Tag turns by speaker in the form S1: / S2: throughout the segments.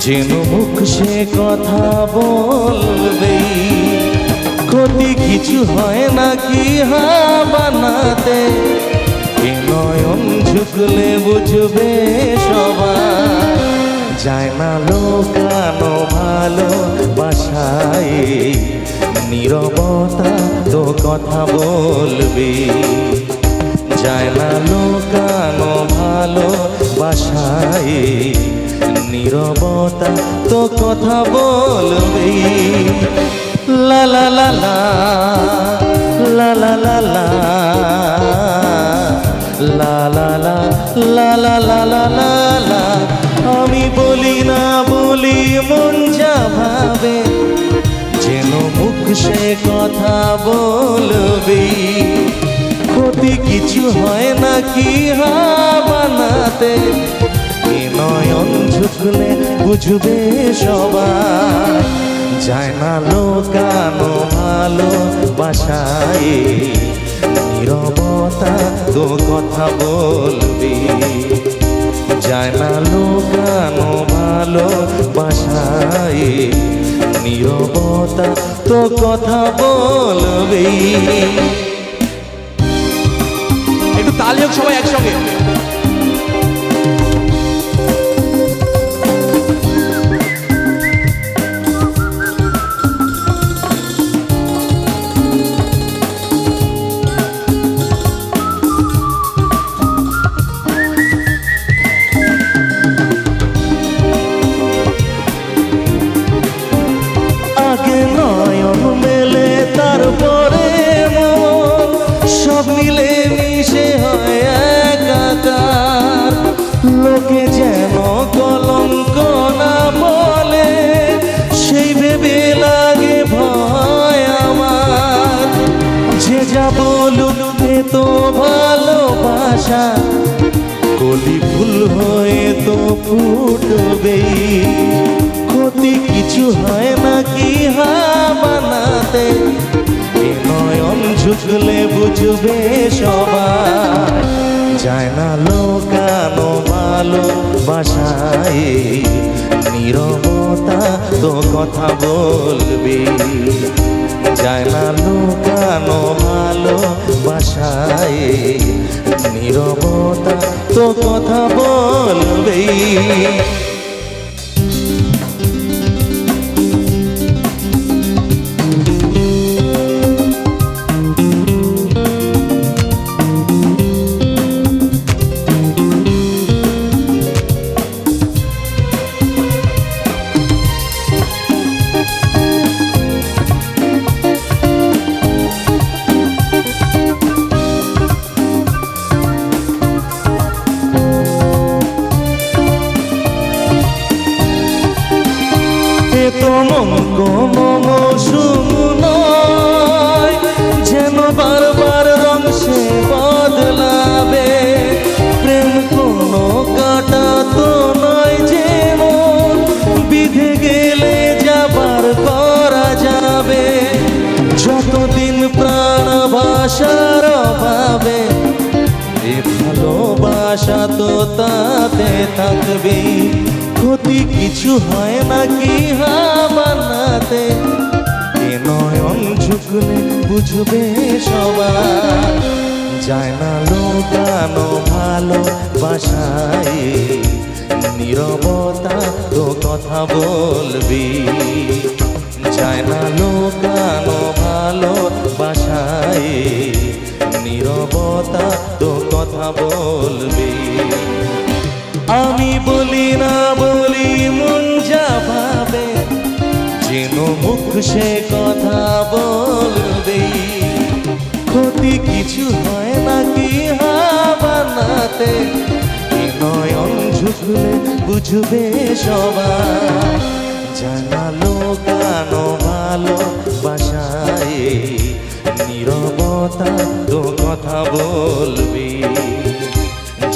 S1: যেন মুখ সে কথা বলবে। ক্ষতি কিছু হয় নাকি হা বানাতে? এ নয়ন ঝুঁকলে বুঝবে সবাই যায় না লোকানো ভালো বাসায়। নীরবতা তো কথা বলবে। যায় না লোকানো ভালো বাসায়। নীরবতা তো কথা বলবে লা লা লা লা লা লা লা লা লা লা লা লা লা লা লা লা আমি বলি না বলি মন যা ভাবে যেন মুখ সে কথা বলবি ক্ষতি কিছু হয় নাকি হা বানাতে এ নয়ন ঝুঁকলে বুঝবে সবাই যায় না লোকানো ভালো বাসায়, নীরবতা তো কথা বলবি। যায় না লোকানো ভালো বাসায়, নীরবতা তো কথা বলবি।
S2: একটু তালি হোক সবাই একসঙ্গে।
S1: ভালোবাসা, কলি ফুল হয়ে তো ফুটবেই ক্ষতি কিছু হয় নাকি হা বানাতে নয়ন ঝুঁকলে বুঝবে সবাই যায় না লোকানো ভালো বাসায় নীরবতা তো কথা বলবি। যায় না লুকানো ভালো বাসায় নিরবতা তো কথা বলবেই। যেন বারবার সে কোনো কাটা তো নয় বিধে গেলে যাবার করা যাবে। প্রাণ অভাবে ভালোবাসা তো তাতে থাকবে। ক্ষতি কিছু হয় নাকি হা বানাতে বুঝবে সবাই যায় না লোকানো ভালো বাসায় নীরবতা তো কথা বলবি। যায় না লোকানো ভালো বাসায় নীরবতা তো কথা বলবি। আমি বলি না বলি মন যা ভাবে, যেন মুখ সে কথা বলবে কিছু হয় নাকি হা বানাতে। এ নয়ন ঝুঁকলে বুঝবে সবাই। জানালো গানো ভালো বাসায় নীরবতা তো কথা বলবি।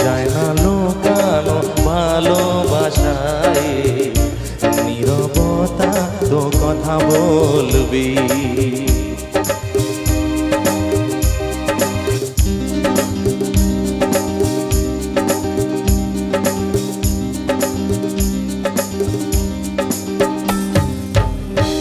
S1: যায় না লোকানো ভালোবাসায় নীরবতা তো কথা বলবি।